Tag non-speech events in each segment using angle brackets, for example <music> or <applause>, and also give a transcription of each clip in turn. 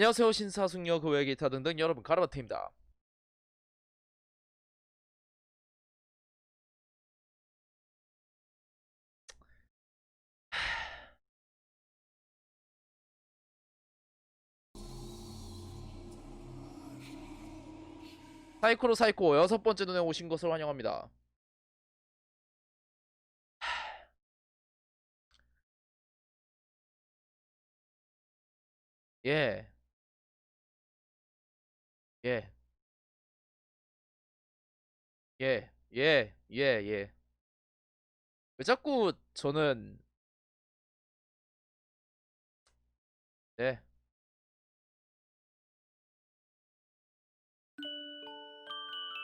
안녕하세요 신사숙녀 그외 기타 등등 여러분 가르바트입니다. <sighs> 사이코로 사이코 여섯 번째 눈에 오신 것을 환영합니다. <sighs> 예 예, 예, 예, 예, 예. 왜 자꾸 저는, 네.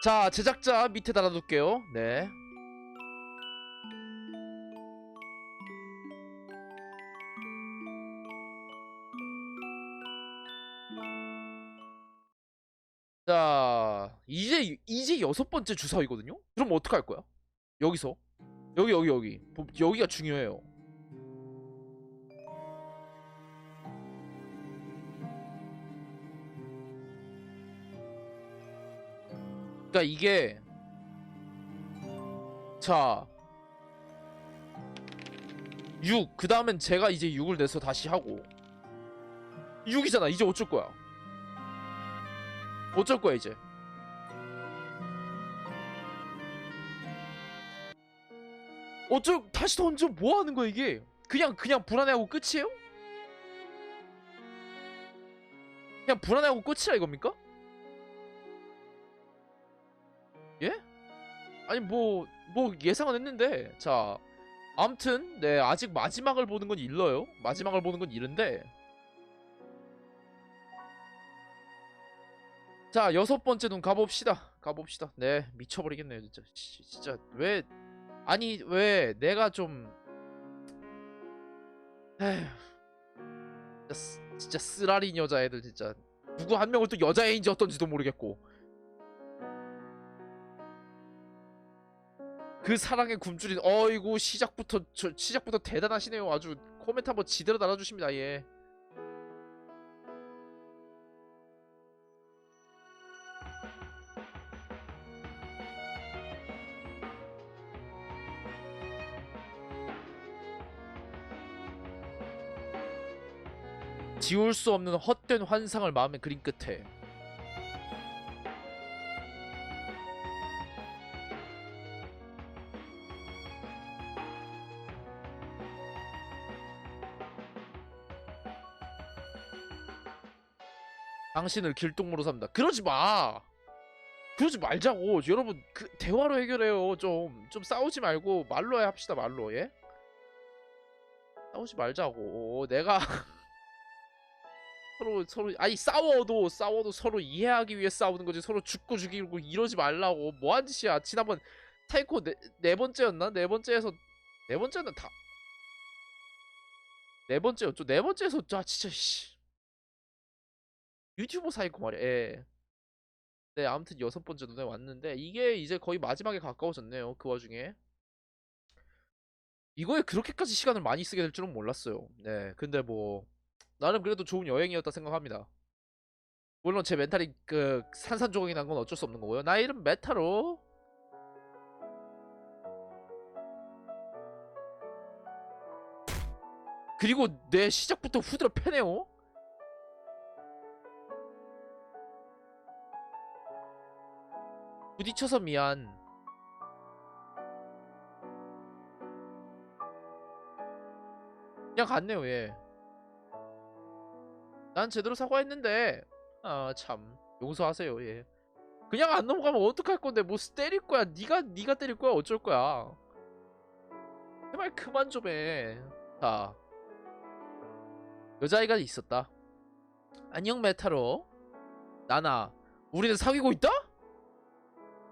자, 제작자 밑에 달아둘게요. 네. 자, 이제, 이제 여섯 번째 주사위거든요? 그럼 어떡할 거야? 여기서. 여기, 여기, 여기. 보- 여기가 중요해요. 그니까 이게, 자, 6. 그 다음엔 제가 이제 6을 내서 다시 하고. 6이잖아. 이제 어쩔 거야? 어쩔 거야 이제 어쩔 다시 던져 뭐 하는 거야 이게 그냥 그냥 불안해하고 끝이에요? 그냥 불안해하고 끝이라 이겁니까? 예? 아니 뭐뭐 예상은 했는데 자 암튼 네 아직 마지막을 보는 건 일러요 마지막을 보는 건 이른데 자 여섯 번째 눈 가봅시다. 가봅시다. 네 미쳐버리겠네요 진짜. 씨, 진짜 왜 아니 왜 내가 좀 에휴. 진짜, 쓰- 진짜 쓰라린 여자애들 진짜. 누구 한 명을 또 여자애인지 어떤지도 모르겠고. 그 사랑의 굶주린 어이구 시작부터 저, 시작부터 대단하시네요. 아주 코멘트 한번 지대로 달아주십니다 예 지울 수 없는 헛된 환상을 마음에 그린 끝에 당신을 길동무로 삼다. 그러지 마. 그러지 말자고. 여러분 그 대화로 해결해요. 좀좀 싸우지 말고 말로 해 합시다. 말로 예. 싸우지 말자고. 내가 <laughs> 서로 서로 아니 싸워도 싸워도 서로 이해하기 위해 싸우는 거지. 서로 죽고 죽이고 이러지 말라고. 뭐한 짓이야. 지난번 타이코 네, 네 번째였나? 네 번째에서 네 번째는 다. 네 번째였죠. 네 번째에서 자 진짜 씨. 유튜버 사이코 말이야. 예. 네 아무튼 여섯 번째 눈에 왔는데 이게 이제 거의 마지막에 가까워졌네요 그 와중에. 이거에 그렇게까지 시간을 많이 쓰게 될 줄은 몰랐어요. 네 근데 뭐 나름 그래도 좋은 여행이었다 생각합니다. 물론 제 멘탈이 그 산산조각이 난 건 어쩔 수 없는 거고요. 나 이름 메타로. 그리고 내 시작부터 후드려 패네요. 부딪혀서 미안. 그냥 갔네요, 얘. 난 제대로 사과했는데. 아 참. 용서하세요. 예. 그냥 안 넘어가면 어떡할 건데? 뭐 때릴 거야. 네가 네가 때릴 거야. 어쩔 거야. 제발 그만 좀 해 자. 여자아이가 있었다. 안녕 메타로. 나나 우리는 사귀고 있다?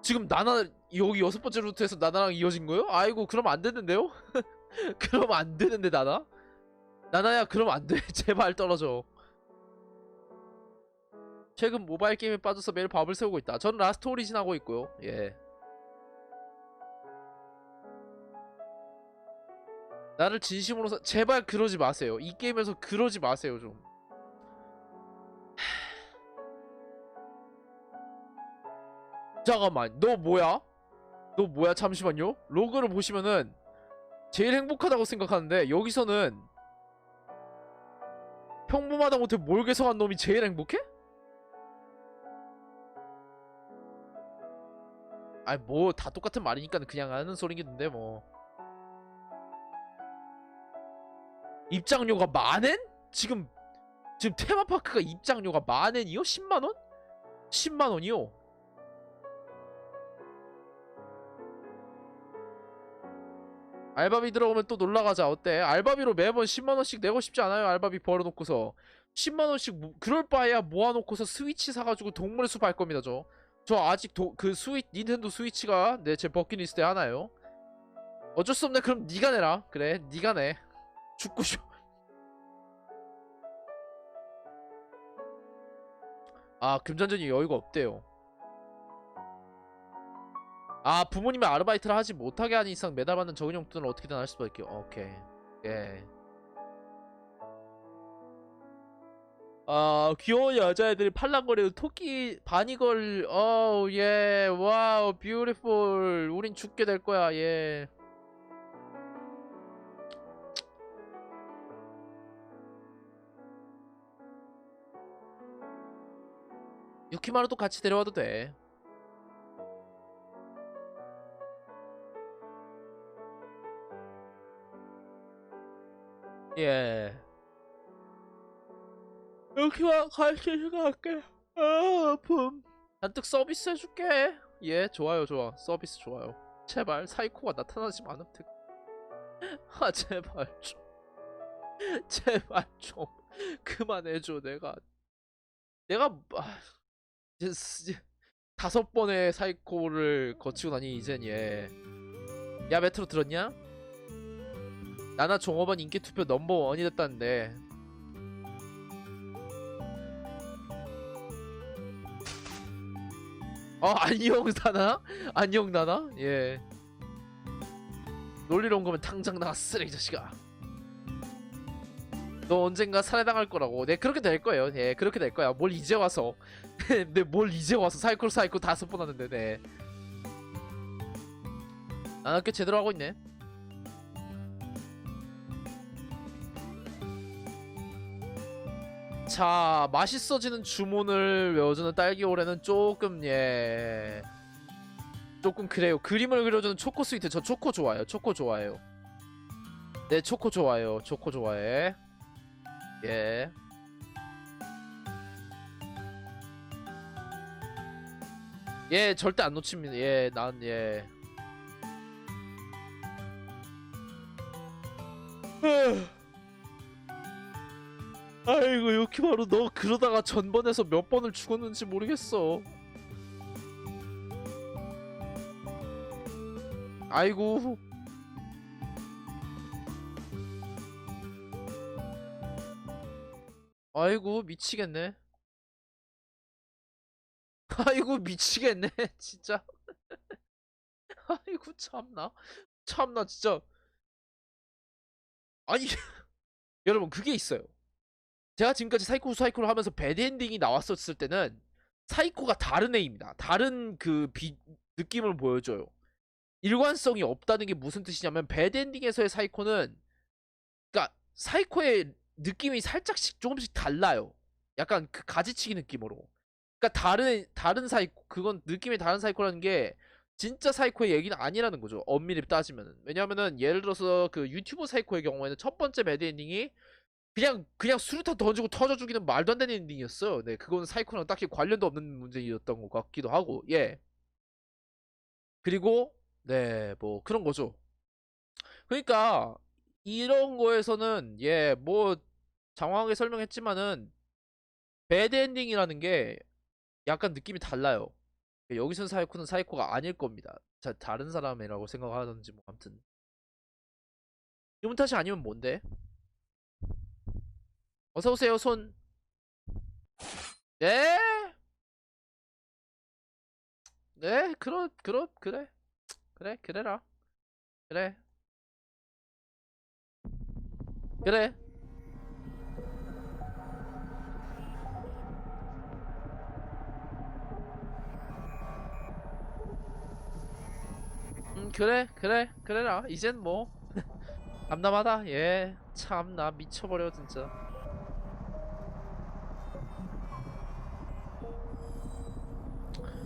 지금 나나 여기 여섯 번째 루트에서 나나랑 이어진 거요? 아이고 그럼 안 되는데요? <laughs> 그럼 안 되는데 나나? 나나야 그럼 안 돼. <laughs> 제발 떨어져 최근 모바일 게임에 빠져서 매일 밥을 세우고 있다. 저는 라스트 오리진 하고 있고요. 예. 나를 진심으로 사... 제발 그러지 마세요. 이 게임에서 그러지 마세요, 좀. <sighs> 잠깐만, 너 뭐야? 너 뭐야? 잠시만요. 로그를 보시면은 제일 행복하다고 생각하는데 여기서는 평범하다 못해 뭘 개성한 놈이 제일 행복해? 아이 뭐다 똑같은 말이니까 그냥 하는 소리겠는데 뭐 입장료가 만엔? 지금 지금 테마파크가 입장료가 만엔이요? 10만원? 10만원이요? 알바비 들어오면 또 놀러가자 어때? 알바비로 매번 10만원씩 내고 싶지 않아요? 알바비 벌어놓고서 10만원씩 모- 그럴 바에야 모아놓고서 스위치 사가지고 동물의 숲 할 겁니다 저. 저 아직 도, 그 스위 닌텐도 스위치가 네제 버킷리스트에 하나요. 어쩔 수 없네. 그럼 니가 내라. 그래 니가 내. <laughs> 죽고 싶어. 아 금전전이 여유가 없대요. 아 부모님이 아르바이트를 하지 못하게 하는 이상 매달 받는 적은 용돈을 어떻게든 할 수밖에 오케이. 예. 아 귀여운 여자애들이 팔랑거리는 토끼 바니걸. 어우 예. 와우 뷰티풀 우린 죽게 될 거야 예. 유키마루도 같이 데려와도 돼. 예. 여기와 같이 생각할게. 아, 아픔. 잔뜩 서비스 해줄게. 예, 좋아요, 좋아. 서비스 좋아요. 제발 사이코가 나타나지 않으면 돼. 아, 제발 좀. 제발 좀 그만해줘. 내가 내가 아, 이제 스- 이제 다섯 번의 사이코를 거치고 나니 이젠 예. 야 메트로 들었냐? 나나 종업원 인기 투표 넘버 원이 됐다는데 어 안녕 나나? 안녕 나나? 예. 놀리러 온 거면 당장 나가 쓰레기 자식아. 너 언젠가 살해당할 거라고. 네 그렇게 될 거예요. 예 그렇게 될 거야. 뭘 이제 와서. <laughs> 네뭘 이제 와서. 사이코 사이코 다섯 번 하는데 네. 나나 꽤 제대로 하고 있네 자 맛있어지는 주문을 외워주는 딸기 오레는 조금 예. 조금 그래요. 그림을 그려주는 초코 스위트. 저 초코 좋아요. 초코 좋아해요. 네 초코 좋아요. 초코 좋아해. 예. 예, 절대 안 놓칩니다. 예, 난 예. 아이고 유키마루 너 그러다가 전번에서 몇 번을 죽었는지 모르겠어. 아이고. 아이고 미치겠네. 아이고 미치겠네 <laughs> 진짜. 아이고 참나. 참나 진짜. 아니 <laughs> 여러분 그게 있어요 제가 지금까지 사이코 사이코를 하면서 배드엔딩이 나왔었을 때는 사이코가 다른 애입니다. 다른 그 비, 느낌을 보여줘요. 일관성이 없다는 게 무슨 뜻이냐면 배드엔딩에서의 사이코는 그러니까 사이코의 느낌이 살짝씩 조금씩 달라요. 약간 그 가지치기 느낌으로. 그러니까 다른 다른 사이코 그건 느낌이 다른 사이코라는 게 진짜 사이코의 얘기는 아니라는 거죠. 엄밀히 따지면은. 왜냐면은 예를 들어서 그 유튜브 사이코의 경우에는 첫 번째 배드엔딩이 그냥 그냥 수류탄 던지고 터져 죽이는 말도 안 되는 엔딩이었어요. 네, 그거는 사이코랑 딱히 관련도 없는 문제였던 것 같기도 하고, 예. 그리고 네, 뭐 그런 거죠. 그러니까 이런 거에서는 예, 뭐 장황하게 설명했지만은 배드 엔딩이라는 게 약간 느낌이 달라요. 여기선 사이코는 사이코가 아닐 겁니다. 자, 다른 사람이라고 생각하든지 뭐 아무튼 이분 탓이 아니면 뭔데? 어서 오세요 손. 네. 네, 그러 그러 그래. 그래, 그래라. 그래. 그래. 그래 그래 그래라 이젠 뭐 <laughs> 담담하다 예 참나 미쳐버려 진짜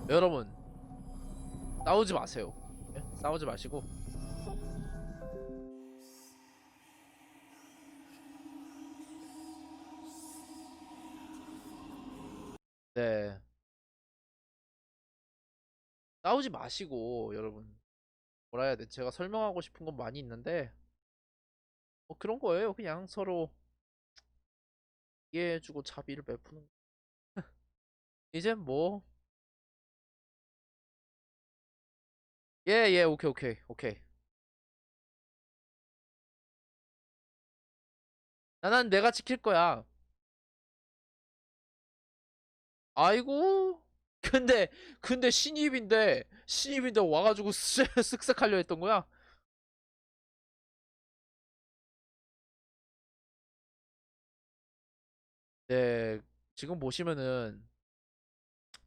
여러분 싸우지 마세요. 예? 싸우지 마시고. 네. 싸우지 마시고 여러분. 뭐라 해야 돼? 제가 설명하고 싶은 건 많이 있는데 뭐 그런 거예요. 그냥 서로 이해해주고 자비를 베푸는 거. <laughs> 이젠 뭐 예, 예, 오케이, 오케이, 오케이. 나는 내가 지킬 거야. 아이고. <laughs> 근데, 근데 신입인데, 신입인데 와가지고 쓱- <laughs> 쓱쓱하려 했던 거야? 네, 지금 보시면은,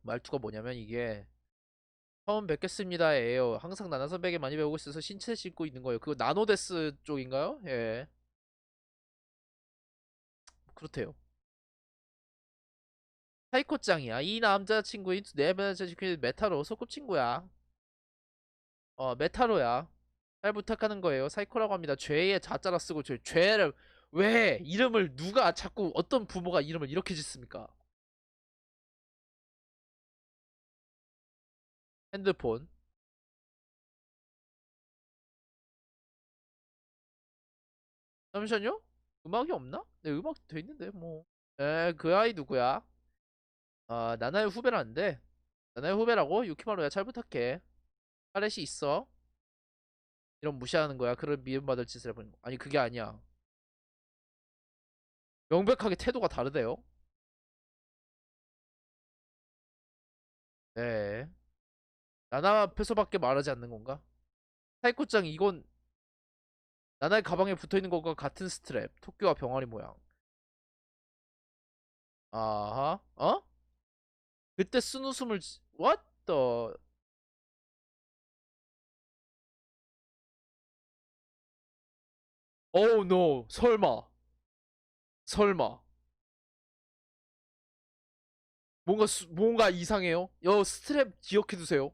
말투가 뭐냐면 이게, 처음 뵙겠습니다 예요. 항상 나나 선배에게 많이 배우고 있어서 신체 씻고 있는 거예요. 그거 나노데스 쪽인가요? 예. 그렇대요. 사이코짱이야. 이 남자친구인 내 남자친구 메타로 소꿉친구야. 어, 메타로야. 잘 부탁하는 거예요. 사이코라고 합니다. 죄의 자자라 쓰고 죄, 죄를 왜 이름을 누가 자꾸 어떤 부모가 이름을 이렇게 짓습니까? 핸드폰. 잠시만요. 음악이 없나? 네, 음악 돼 있는데 뭐. 에, 그 아이 누구야? 아, 나나의 후배라는데. 나나의 후배라고? 유키마루야 잘 부탁해.彼시 있어? 이런 무시하는 거야. 그런 미움받을 짓을 해보는 거. 아니 그게 아니야. 명백하게 태도가 다르대요. 네. 나나 앞에서밖에 말하지 않는 건가? 사이코짱 이건 나나의 가방에 붙어있는 것과 같은 스트랩. 토끼와 병아리 모양. 아하. 어? 그때 쓴 웃음을 지- What the Oh no. 설마. 설마. 뭔가 수, 뭔가 이상해요. 여 스트랩 기억해 두세요.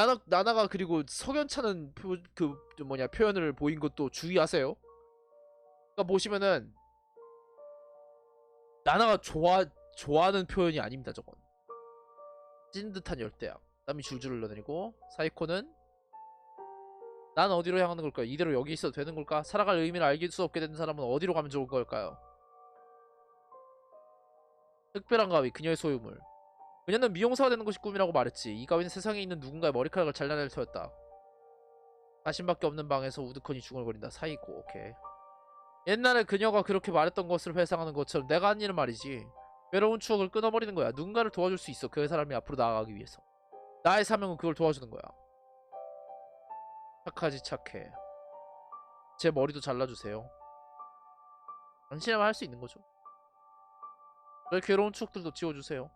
나나 나나가 그리고 석연찮은 표, 그 뭐냐 표현을 보인 것도 주의하세요. 그러니까 보시면은 나나가 좋아 좋아하는 표현이 아닙니다 저건. 찐 듯한 열대야. 땀이 줄줄 흘러내리고 사이코는 난 어디로 향하는 걸까요? 이대로 여기 있어도 되는 걸까? 살아갈 의미를 알길 수 없게 된 사람은 어디로 가면 좋은 걸까요? 특별한 가위, 그녀의 소유물. 그녀는 미용사가 되는 것이 꿈이라고 말했지. 이 가위는 세상에 있는 누군가의 머리카락을 잘라낼 터였다. 자신밖에 없는 방에서 우두커니 중얼거린다. 사이코, 오케이. 옛날에 그녀가 그렇게 말했던 것을 회상하는 것처럼 내가 한 일은 말이지. 외로운 추억을 끊어버리는 거야. 누군가를 도와줄 수 있어. 그 사람이 앞으로 나아가기 위해서. 나의 사명은 그걸 도와주는 거야. 착하지 착해. 제 머리도 잘라주세요. 당신이라면 할수 있는 거죠. 저의 괴로운 추억들도 지워주세요.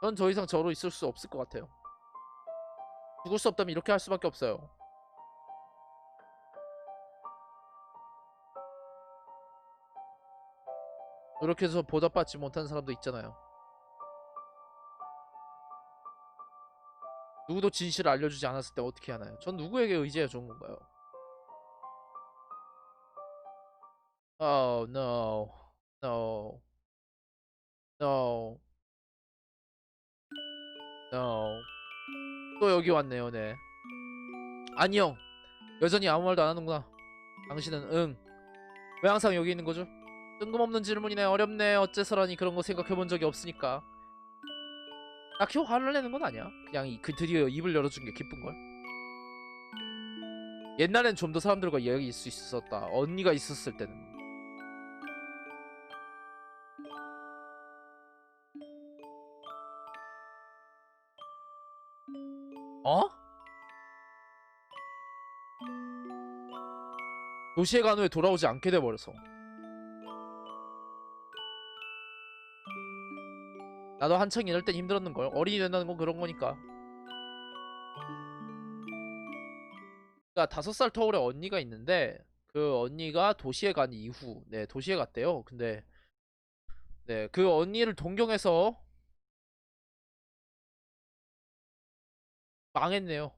전더 이상 저로 있을 수 없을 것 같아요. 죽을 수 없다면 이렇게 할 수밖에 없어요. 이렇게 해서 보답받지 못한 사람도 있잖아요. 누구도 진실을 알려주지 않았을 때 어떻게 하나요? 전 누구에게 의지해야 좋은 건가요? Oh no, no, no, no. 또 여기 왔네요, 네. 안녕. 여전히 아무 말도 안 하는구나. 당신은 응. 왜 항상 여기 있는 거죠? 뜬금없는 질문이네. 어렵네. 어째서라니 그런 거 생각해 본 적이 없으니까. 딱히 화를 내는 건 아니야. 그냥 이- 그 드디어 입을 열어준 게 기쁜 걸. 옛날엔 좀 더 사람들과 이야기할 수 있었다. 언니가 있었을 때는. 도시에 간 후에 돌아오지 않게 돼버려서 나도 한창 이럴 땐 힘들었는 걸. 어린이 된다는 건 그런 거니까. 그러니까 다섯 살 터울에 언니가 있는데 그 언니가 도시에 간 이후 네 도시에 갔대요. 근데 네 그 언니를 동경해서 망했네요.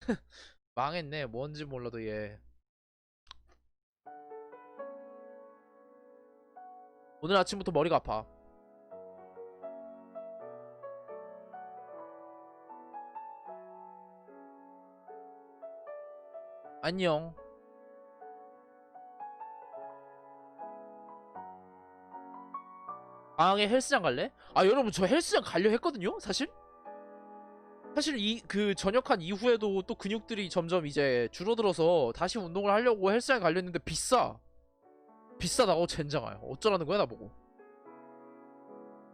<laughs> 망했네. 뭔지 몰라도 얘. 오늘 아침부터 머리가 아파. 안녕. 방에 헬스장 갈래? 아 여러분 저 헬스장 가려 했거든요 사실 사실 이 그 전역한 이후에도 또 근육들이 점점 이제 줄어들어서 다시 운동을 하려고 헬스장 가려 했는데 비싸 비싸다고? 젠장아요. 어쩌라는 거야 나보고?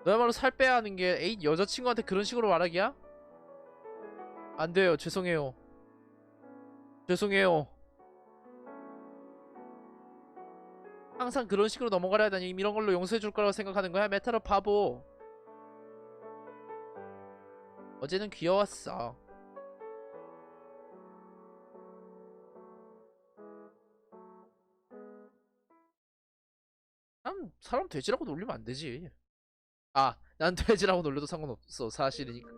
너야말로 살 빼야 하는 게 애인 여자친구한테 그런 식으로 말하기야? 안 돼요. 죄송해요. 죄송해요. 항상 그런 식으로 넘어가려 하다니 이런 걸로 용서해 줄 거라고 생각하는 거야 메타로 바보. 어제는 귀여웠어 사람, 사람 돼지라고 놀리면 안 되지. 아 난 <laughs> 돼지라고 놀려도 상관없어. 사실이니까.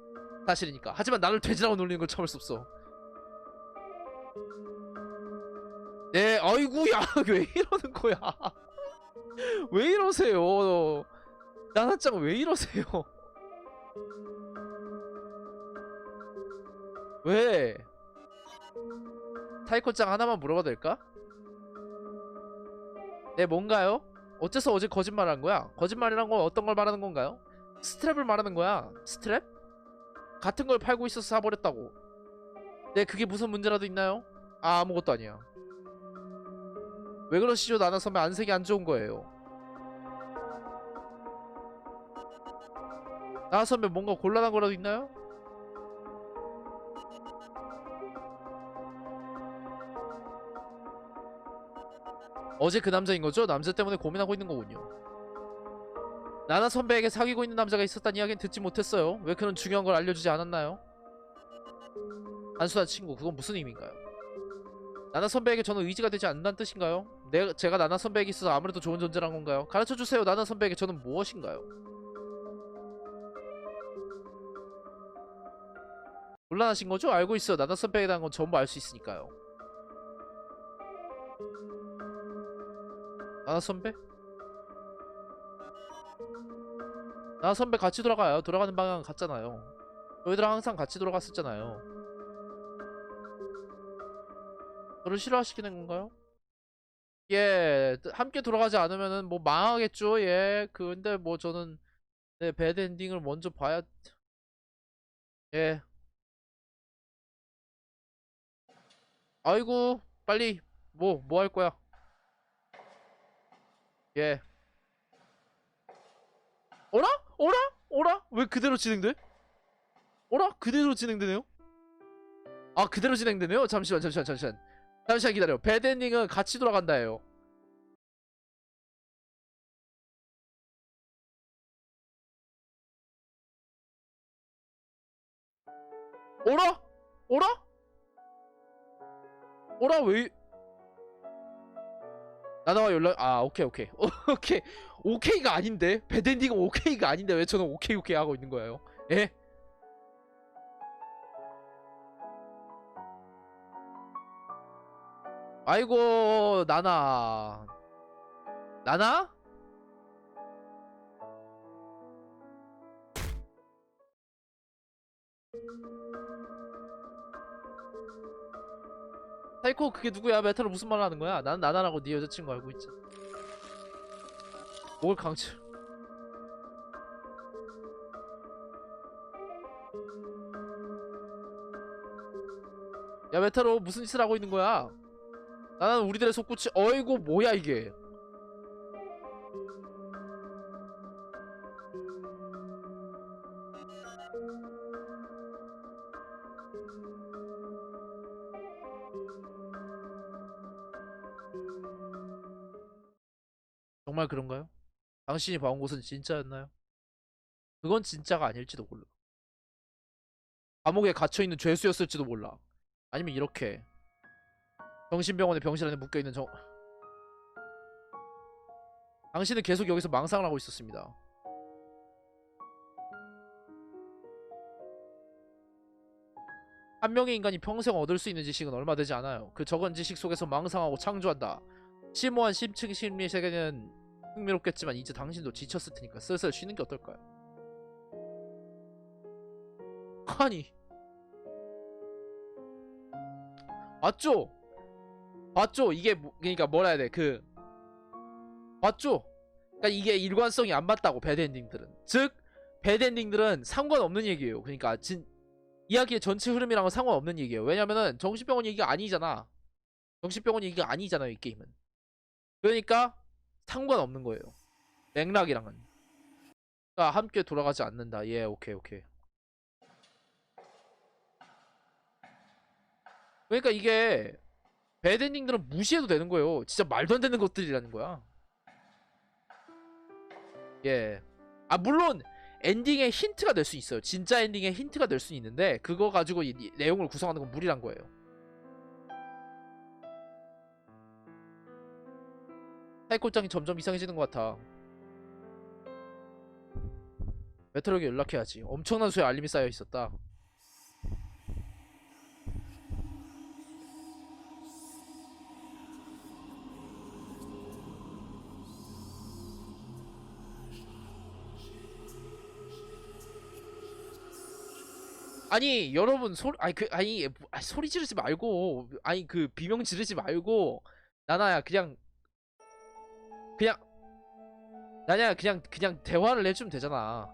사실이니까. 하지만 나를 돼지라고 놀리는 걸 참을 수 없어. 네 아이고 야 <laughs> 왜 이러는 거야? <laughs> 왜 이러세요? 나나짱 왜 이러세요? 왜? 타이코짱 하나만 물어봐도 될까? 네 뭔가요? 어째서 어제 거짓말한 거야? 거짓말이란 건 어떤 걸 말하는 건가요? 스트랩을 말하는 거야 스트랩? 같은 걸 팔고 있어서 사버렸다고 네 그게 무슨 문제라도 있나요? 아 아무것도 아니야 왜 그러시죠 나나 선배 안색이 안 좋은 거예요 나나 선배 뭔가 곤란한 거라도 있나요? 어제 그 남자인 거죠? 남자 때문에 고민하고 있는 거군요. 나나 선배에게 사귀고 있는 남자가 있었다는 이야기는 듣지 못했어요. 왜 그런 중요한 걸 알려주지 않았나요? 단순한 친구, 그건 무슨 의미인가요? 나나 선배에게 저는 의지가 되지 않는다는 뜻인가요? 내, 제가 나나 선배에게 있어서 아무래도 좋은 존재란 건가요? 가르쳐주세요. 나나 선배에게 저는 무엇인가요? 곤란하신 거죠? 알고 있어요. 나나 선배에 대한 건 전부 알 수 있으니까요. 나나 선배? 나나 선배 같이 돌아가요. 돌아가는 방향 같잖아요. 저희들랑 항상 같이 돌아갔었잖아요. 저를 싫어하시는 건가요? 예, 함께 돌아가지 않으면은 뭐 망하겠죠. 예, 근데 뭐 저는 네, 배드 엔딩을 먼저 봐야 예. 아이고, 빨리 뭐 뭐 할 거야? 예. 어라? 어라? 어라? 왜 그대로 진행돼? 어라? 그대로 진행되네요? 아 그대로 진행되네요? 잠시만 잠시만 잠시만 잠시만 기다려 배드엔딩은 같이 돌아간다예요 어라? 어라? 어라 왜 나나와 연락 아 오케이 오케이. <laughs> 오케이. 오케이가 아닌데? 배드엔딩은 오케이가 아닌데 왜 저는 오케이 오케이 하고 있는 거예요? 예? 아이고 나나. 나나? 사이코 그게 누구야? 메탈로 무슨 말 하는 거야? 나는 나나라고 네 여자친구 알고 있지. 뭘 강철 야 메탈로 무슨 짓을 하고 있는 거야? 나는 우리들의 속구치 어이구 뭐야 이게 그런가요? 당신이 봐온 곳은 진짜였나요? 그건 진짜가 아닐지도 몰라. 감옥에 갇혀 있는 죄수였을지도 몰라. 아니면 이렇게 정신병원에 병실 안에 묶여 있는 정. 당신은 계속 여기서 망상을 하고 있었습니다. 한 명의 인간이 평생 얻을 수 있는 지식은 얼마 되지 않아요. 그 적은 지식 속에서 망상하고 창조한다. 심오한 심층 심리 세계는 흥미롭겠지만 이제 당신도 지쳤을 테니까 슬슬 쉬는 게 어떨까요? 아니 맞죠? 맞죠? 이게 뭐- 그러니까 뭐라 해야 돼? 그 맞죠? 그러니까 이게 일관성이 안 맞다고 배드 엔딩들은 즉 배드 엔딩들은 상관없는 얘기예요. 그러니까 진 이야기의 전체 흐름이랑은 상관없는 얘기예요. 왜냐면은 정신병원 얘기가 아니잖아. 정신병원 얘기가 아니잖아요, 이 게임은. 그러니까 상관없는 거예요. 맥락이랑은. 그러니까 함께 돌아가지 않는다. 예, 오케이, 오케이. 그러니까 이게 배드 엔딩들은 무시해도 되는 거예요. 진짜 말도 안 되는 것들이라는 거야. 예. 아 물론 엔딩의 힌트가 될 수 있어요. 진짜 엔딩의 힌트가 될 수 있는데 그거 가지고 이, 이 내용을 구성하는 건 무리란 거예요. 사이코짱이 점점 이상해지는 것 같아. 메트로에게 연락해야지. 엄청난 수의 알림이 쌓여 있었다. 아니 여러분 소리 아니 그 아니 뭐, 아니, 소리 지르지 말고 아니 그 비명 지르지 말고 나나야 그냥 그냥 나냐 그냥 그냥 대화를 해주면 되잖아.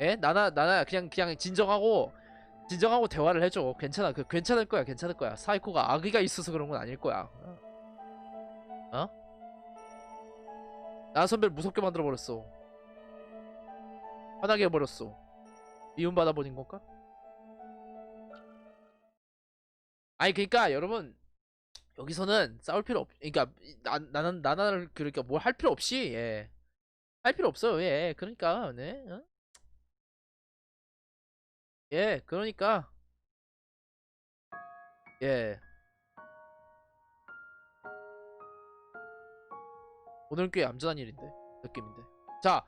예? 나나 나나야 그냥 그냥 진정하고 진정하고 대화를 해줘. 괜찮아 그 괜찮을 거야 괜찮을 거야. 사이코가 악의가 있어서 그런 건 아닐 거야. 어? 나 선배를 무섭게 만들어 버렸어. 화나게 해버렸어. 미움받아 버린 건가? 아니 그러니까 여러분 여기서는 싸울 필요 없. 그러니까 나 나는 나나를 그러니까 뭘 할 필요 없이 예. 할 필요 없어요. 예. 그러니까 네. 어? 예. 그러니까 예. 오늘 꽤 얌전한 일인데 느낌인데. 자.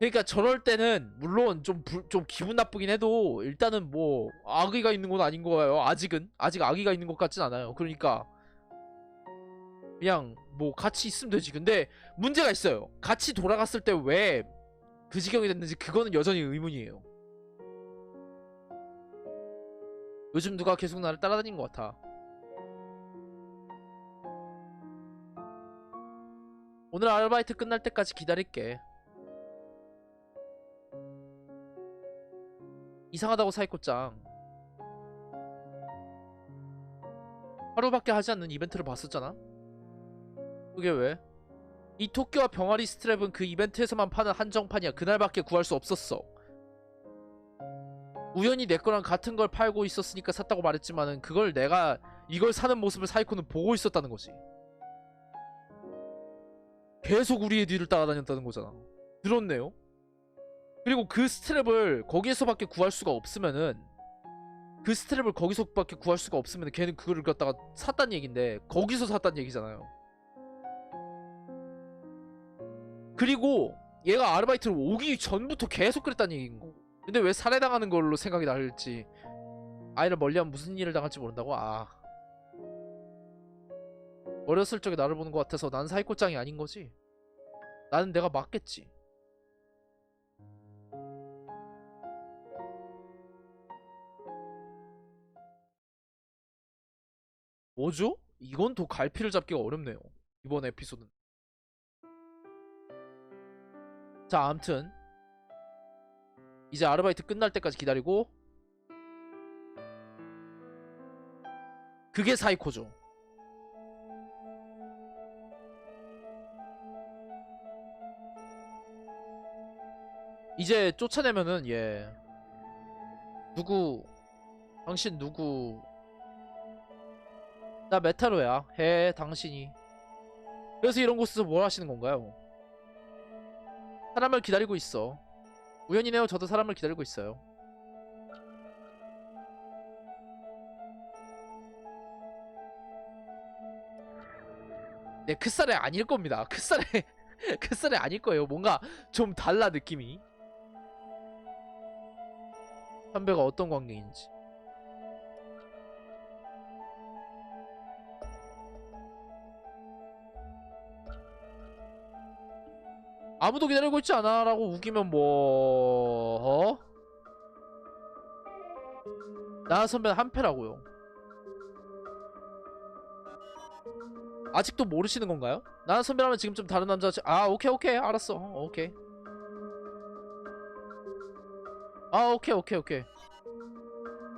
그러니까 저럴 때는 물론 좀, 불- 좀 기분 나쁘긴 해도 일단은 뭐 악의가 있는 건 아닌 거예요. 아직은 아직 악의가 있는 것 같진 않아요. 그러니까 그냥 뭐 같이 있으면 되지. 근데 문제가 있어요. 같이 돌아갔을 때 왜 그 지경이 됐는지 그거는 여전히 의문이에요. 요즘 누가 계속 나를 따라다니는 것 같아. 오늘 아르바이트 끝날 때까지 기다릴게. 이상하다고 사이코짱 하루밖에 하지 않는 이벤트를 봤었잖아? 그게 왜? 이 토끼와 병아리 스트랩은 그 이벤트에서만 파는 한정판이야. 그날밖에 구할 수 없었어. 우연히 내 거랑 같은 걸 팔고 있었으니까 샀다고 말했지만은 그걸 내가 이걸 사는 모습을 사이코는 보고 있었다는 거지. 계속 우리의 뒤를 따라다녔다는 거잖아. 들었네요 그리고 그 스트랩을 거기에서밖에 구할 수가 없으면은 그 스트랩을 거기서밖에 구할 수가 없으면 걔는 그거를 갖다가 샀단 얘긴데 거기서 샀단 얘기잖아요. 그리고 얘가 아르바이트를 오기 전부터 계속 그랬단 얘기인 거고. 근데 왜 살해당하는 걸로 생각이 날지 아이를 멀리하면 무슨 일을 당할지 모른다고? 아 어렸을 적에 나를 보는 것 같아서 난 사이코짱이 아닌 거지. 나는 내가 맞겠지. 뭐죠? 이건 더 갈피를 잡기가 어렵네요. 이번 에피소드는. 자, 암튼 이제 아르바이트 끝날 때까지 기다리고 그게 사이코죠. 이제 쫓아내면은 예 누구 당신 누구 나 메타로야. 해, 당신이. 그래서 이런 곳에서 뭘 하시는 건가요? 사람을 기다리고 있어. 우연이네요. 저도 사람을 기다리고 있어요. 네, 크살이 아닐 겁니다. 크살이 크살이 <laughs> 아닐 거예요. 뭔가 좀 달라 느낌이. 선배가 어떤 관계인지. 아무도 기다리고 있지 않아 라고 우기면 뭐 어? 나 선배는 한패라고요. 아직도 모르시는 건가요? 나는 선배라면 지금 좀 다른 남자 아 오케이 오케이. 알았어. 어, 오케이. 아 오케이 오케이 오케이.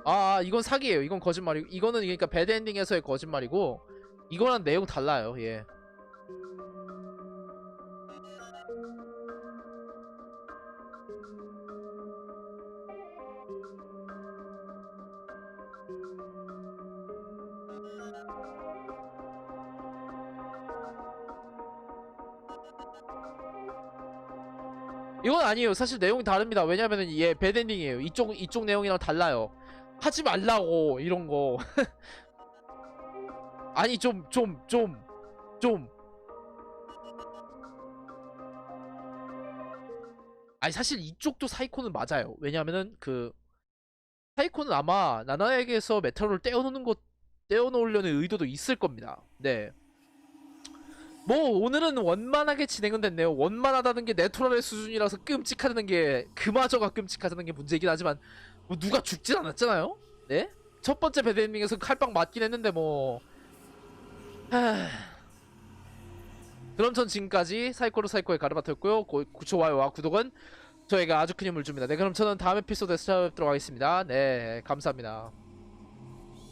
아, 아 이건 사기예요. 이건 거짓말이고. 이거는 그러니까 배드엔딩에서의 거짓말이고 이거랑 내용 달라요. 예 아니에요. 사실 내용이 다릅니다. 왜냐면은 얘 배드엔딩이에요. 이쪽 이쪽 내용이랑 달라요. 하지 말라고 이런 거. <laughs> 아니 좀 좀 좀 좀. 아니 사실 이쪽도 사이코는 맞아요. 왜냐면은 그 사이코는 아마 나나에게서 메탈을 떼어놓는 것 떼어놓으려는 의도도 있을 겁니다. 네. 뭐 오늘은 원만하게 진행은 됐네요. 원만하다는 게 내토랄의 수준이라서 끔찍하다는 게 그마저가 끔찍하다는 게 문제이긴 하지만 뭐 누가 죽진 않았잖아요. 네? 첫 번째 배드엔딩에서 칼빵 맞긴 했는데 뭐 하... 그럼 전 지금까지 사이코로 사이코의 가르마트였고요. 고, 고- 좋아요와 구독은 저희가 아주 큰 힘을 줍니다. 네 그럼 저는 다음 에피소드에서 찾아뵙도록 하겠습니다. 네 감사합니다.